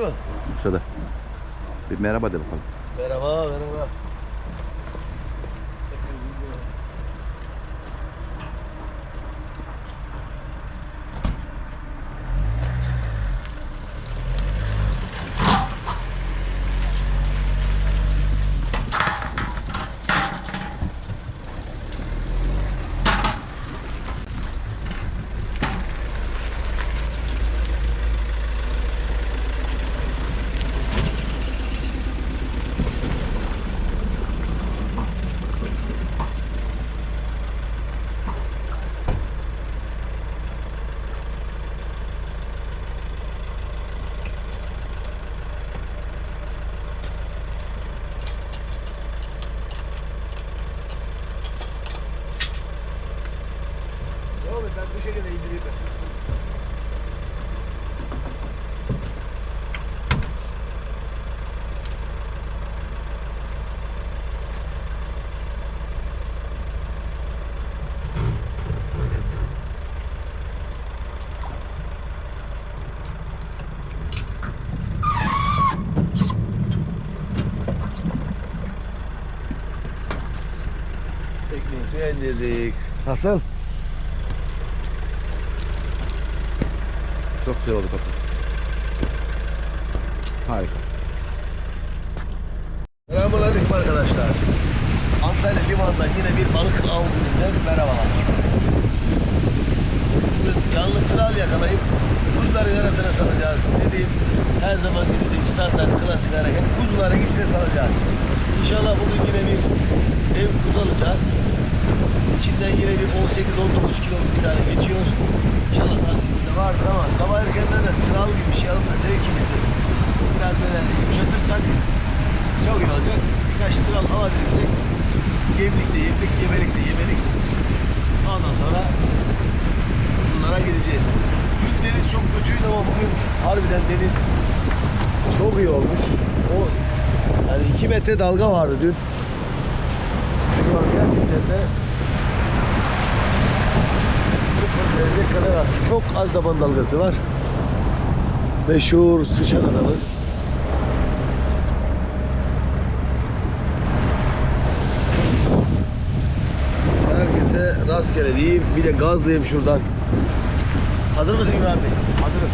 Değil mi? Şurada. Bir merhaba de bakalım. Merhaba, merhaba. Devam et, ben bu şekilde indireyim ben. Teknemizi indirdik. Nasıl? Çok güzel oldu kapı. Harika. Selamünaleyküm arkadaşlar. Antalya Liman'da yine bir balık av gününden merhabalar. Canlı kral yakalayıp kuzuların arasına salacağız. Dediğim her zaman dediğim standart klasik hareket kuzuların içine salacağız. İnşallah bugün yine bir ev kuzu alacağız. İçinden yine bir 18-19 kilo bir tane geçiyor. İnşallah nasibimizde vardır ama sabah erkenden de kral gibi bir şey alıp da zevkimizi biraz böyle yumuşatırsak çok iyi olacak. Birkaç tral alabilirsek yemlikse yemlik, yemelikse yemelik. Ondan sonra bunlara gideceğiz. Dün deniz çok kötüydü ama bugün harbiden deniz çok iyi olmuş. O yani 2 metre dalga vardı dün. Şu an gerçekten de derece kadar az. Çok az taban dalgası var. Meşhur sıçan adamız. Herkese rastgele diyeyim. Bir de gazlayayım şuradan. Hazır mısın İbrahim Bey? Hazırım.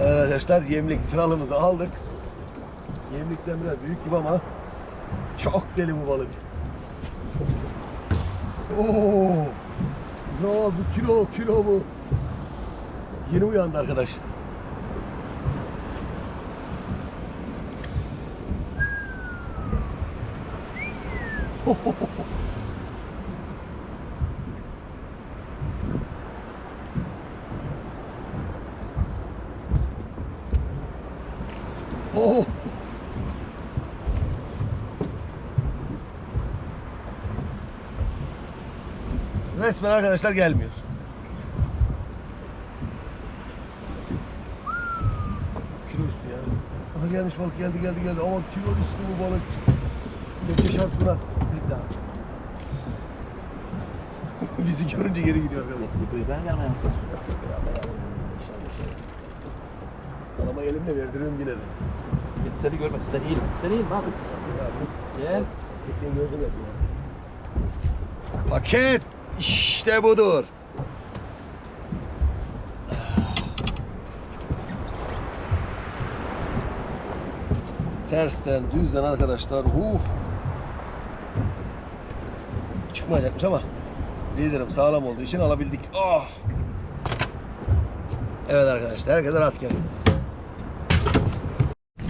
Evet arkadaşlar yemlik kralımızı aldık. Yemlikten biraz büyük gibi ama çok deli bu balık. Oo! Ya bu kilo kilo bu. Yeni uyandı arkadaş. Oh! Resmen arkadaşlar gelmiyor. Kilo üstü ya. Aha gelmiş balık geldi geldi geldi. Ama kilo üstü bu balık. Gece şart buna. Bir daha. Bizi görünce geri gidiyor arkadaş. Ben gelmem. Arama elimle verdiriyorum yine de. Seni görmez. Sen iyi. Sen iyi abi. Gel. Tekneyi gördüm ya. Paket işte budur. Tersten, düzden arkadaşlar. Uh. Çıkmayacakmış ama liderim sağlam olduğu için alabildik. Oh. Evet arkadaşlar herkese rastgele.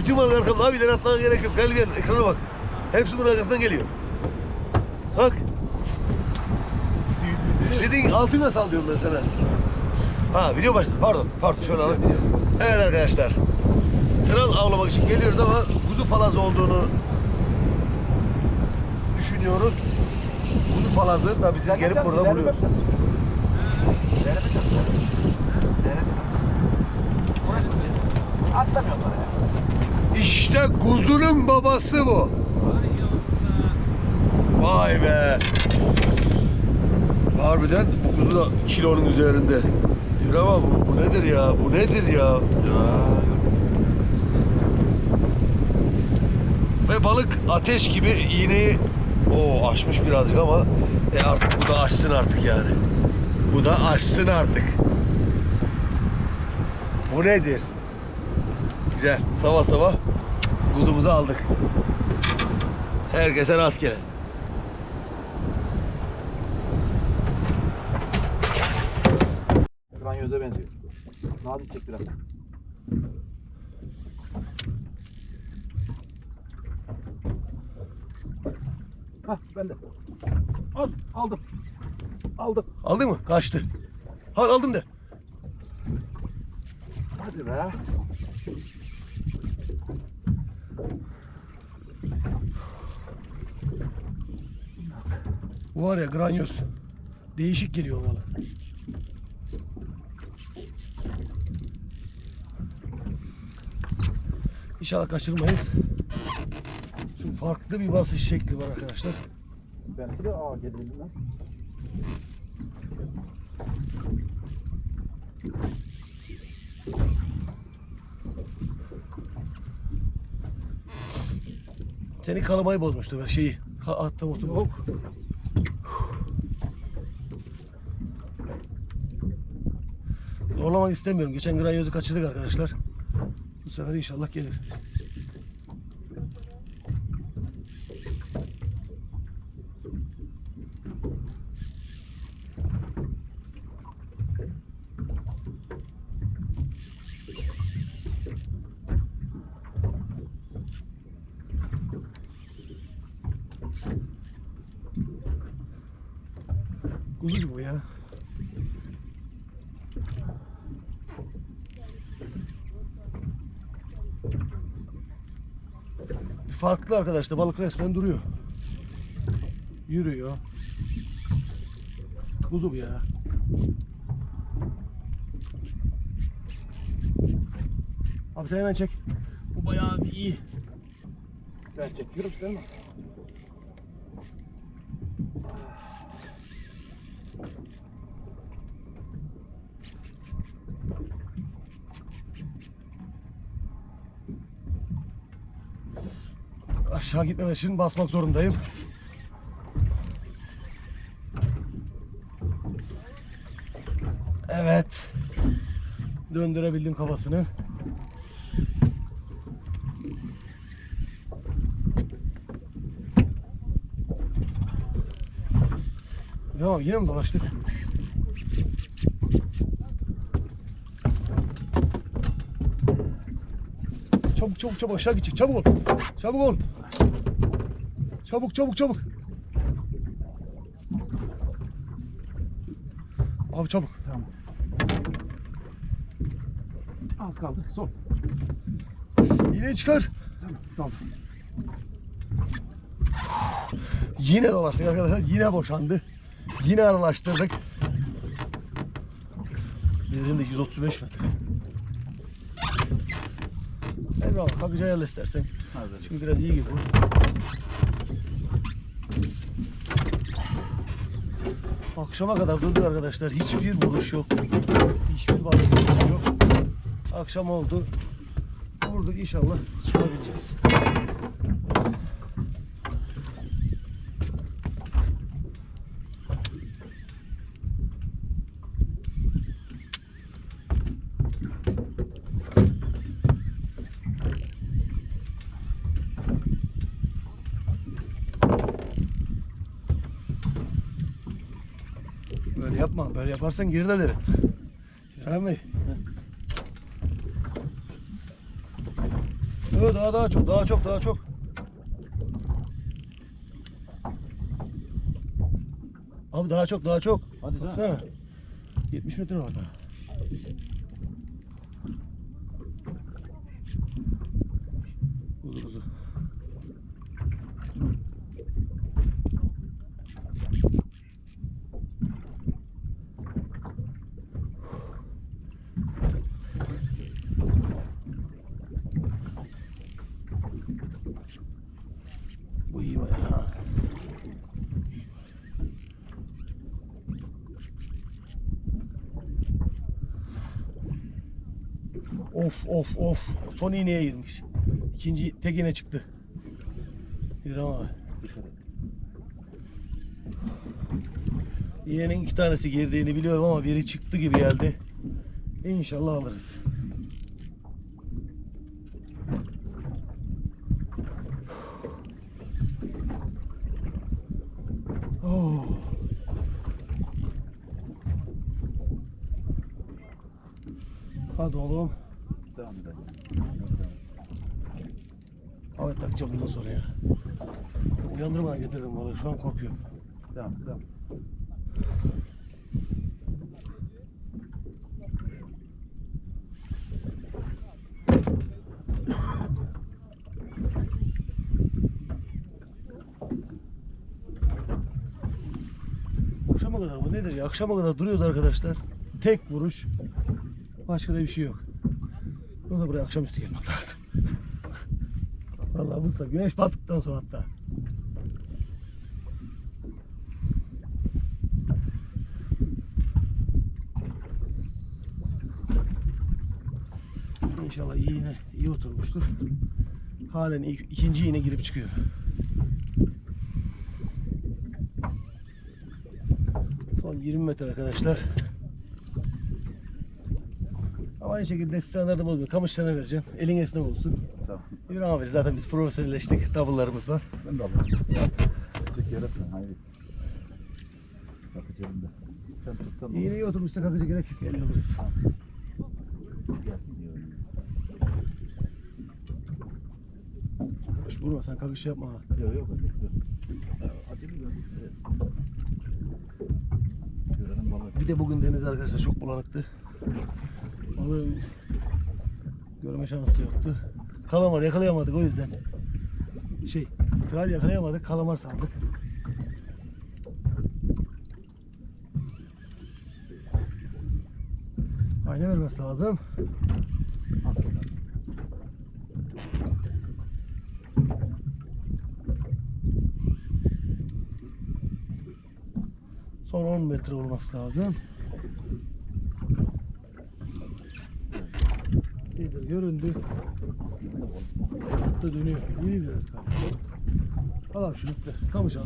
Bütün balık arkamda abi ileri atmana gerek yok. Gel gel ekrana bak. Hepsi bunun arkasından geliyor. Bak. İstediğin altına sal diyorum ben sana. Ha video başladı. Pardon. Pardon şöyle alayım. Evet arkadaşlar. Kral avlamak için geliyoruz ama kuzu palazı olduğunu düşünüyoruz. Kuzu palazı da bizi gelip burada buluyor. Atlamıyorlar ya. İşte kuzunun babası bu. Vay be. Harbiden bu kuzu da kilonun üzerinde. Yürü ama bu, bu nedir ya? Bu nedir ya? Ve balık ateş gibi iğneyi o açmış birazcık ama e artık bu da açsın artık yani. Bu da açsın artık. Bu nedir? Güzel. Sabah sabah kuzumuzu aldık. Herkese rastgele. Granyoza benziyor. Nazik çek biraz. Hah ben de. Al, aldım. Aldım. Aldın mı? Kaçtı. Hadi aldım de. Hadi be. Bu var ya granyoz. Değişik geliyor balık. İnşallah kaçırmayız. Şimdi farklı bir basış şekli var arkadaşlar. Benimki de aa geliyor. Seni kalamayı bozmuştu ben şeyi. Ka atta otu. Yok. Zorlamak istemiyorum. Geçen granyozu kaçırdık arkadaşlar. Bu sefer inşallah gelir. Kuzucu bu ya. Farklı arkadaşlar balık resmen duruyor. Yürüyor. Kuzu bu ya. Abi sen hemen çek. Bu bayağı iyi. Ben çekiyorum değil mi? Aşağı gitmemek için basmak zorundayım. Evet. Döndürebildim kafasını. Ya yine mi dolaştık? Çabuk çabuk çabuk aşağı gidecek. Çabuk ol. Çabuk ol. Çabuk çabuk çabuk. Abi çabuk. Tamam. Az kaldı. Son. Yine çıkar. Tamam. Saldım. Yine dolaştık arkadaşlar. Yine boşandı. Yine aralaştırdık. Derin de 135 metre. Eyvallah kalkacağı yerle istersen. Hadi. Çünkü biraz iyi gibi. Akşama kadar durduk arkadaşlar. Hiçbir vuruş yok. Hiçbir balık yok. Akşam oldu. Vurduk inşallah çıkabileceğiz. Böyle yapma. Böyle yaparsan geri dönerim. Şahin Bey. Evet, daha daha çok, daha çok, daha çok. Abi daha çok, daha çok. Hadi. Baksana. 70 metre var daha. Kuzu kuzu. Bu iyi bayağı. Of of of. Son iğneye girmiş. İkinci tek iğne çıktı. İrem abi. İğnenin iki tanesi girdiğini biliyorum ama biri çıktı gibi geldi. İnşallah alırız. Oh. Hadi oğlum. Devam edelim. Evet takacağım bundan sonra ya. Uyandırmadan getirdim valla şu an korkuyorum. Devam, devam. Akşama kadar bu nedir ya? Akşama kadar duruyordu arkadaşlar. Tek vuruş. Başka da bir şey yok. Bunu da buraya akşamüstü gelmem lazım. Bu güneş battıktan sonra hatta. İnşallah yine iyi oturmuştur. Halen ilk- ikinci iğne girip çıkıyor. Son 20 metre arkadaşlar. Ama aynı şekilde standartım oluyor. Kamışlarına vereceğim. Elin esnek olsun. İbrahim abi zaten biz profesyonelleştik. Double'larımız var. Ben de alayım. Çek yere falan. Hayır. Bakı cebimde. Sen tutsan İğne iyi oturmuşsa kalkacak gerek yok. Elle alırız. Gelsin diyorum. Kuş vurma sen kalkış yapma. ha. Yok yok Acemi gördük. Evet. Görelim balık. Bir de bugün deniz arkadaşlar çok bulanıktı. Balığın görme şansı yoktu. Kalamar yakalayamadık o yüzden. Şey, tral yakalayamadık, kalamar sandık. Ayna vermesi lazım. Aslında. Son 10 metre olması lazım. İyidir göründü. Da dönüyor. İyi biraz kaldı. Al abi şunu. Ver. Kamış al.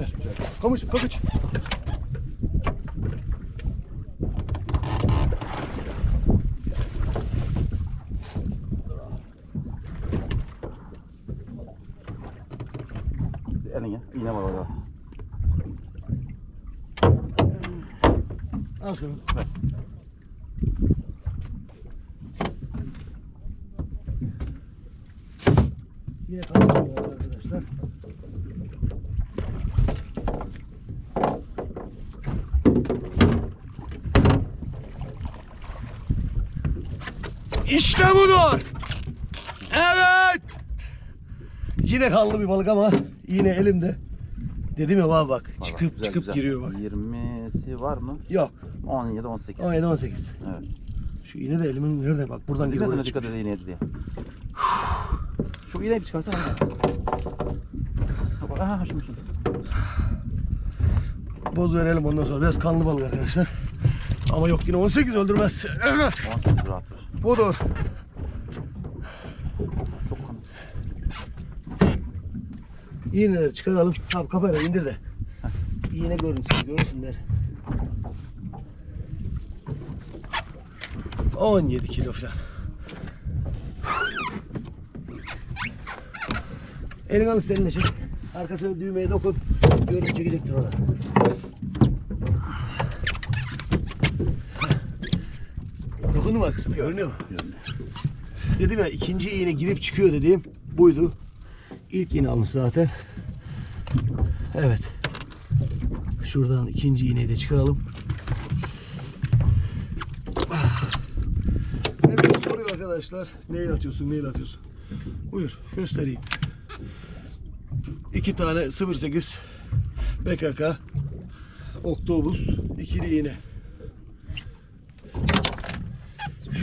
Ver. Kamış, kamış. Eline iğne var orada. Al şunu. Ver. Yine alıyoruz arkadaşlar. İşte budur. Evet. Yine kanlı bir balık ama yine elimde. Dedim ya bak bak çıkıp güzel, çıkıp güzel. giriyor bak. 20'si var mı? Yok 17 18. 17 18. Evet. Şu iğne de elimin nerede bak buradan giriyor. dikkat edin iğneydi diye. Şu iğneyi bir çıkarsana. Aha şunu şunu. Boz verelim ondan sonra biraz kanlı balık arkadaşlar. Ama yok yine 18 öldürmez. Evet. 18 rahattır. Budur. Çok kanı. İğneleri çıkaralım. Abi kafayla indir de. İğne görünsün, görsünler. 17 kilo falan. Elin alın seninle çek. Arkasına düğmeye dokun. Görüntü çekecektir orada. Dokundum arkasına. Görünüyor mu? Dedim ya ikinci iğne girip çıkıyor dediğim buydu. İlk iğne almış zaten. Evet. Şuradan ikinci iğneyi de çıkaralım. Herkes soruyor arkadaşlar. Neyle atıyorsun, neyle atıyorsun? Buyur, göstereyim. İki tane 08 PKK Oktobus ikili iğne.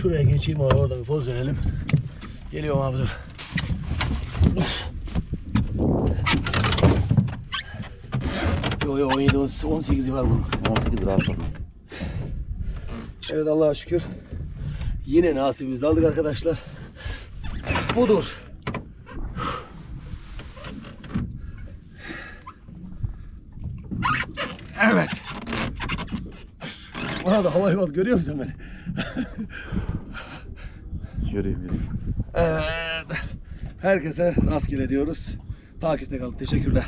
Şuraya geçeyim abi orada bir poz verelim. Geliyorum abi dur. Yo yo 17 18'i var bunun. 18 rahat ol. Evet Allah'a şükür. Yine nasibimizi aldık arkadaşlar. Budur. Evet. Bana da havayı bak görüyor musun beni? Göreyim göreyim. Evet. Herkese rastgele diyoruz. Takipte kalın. Teşekkürler.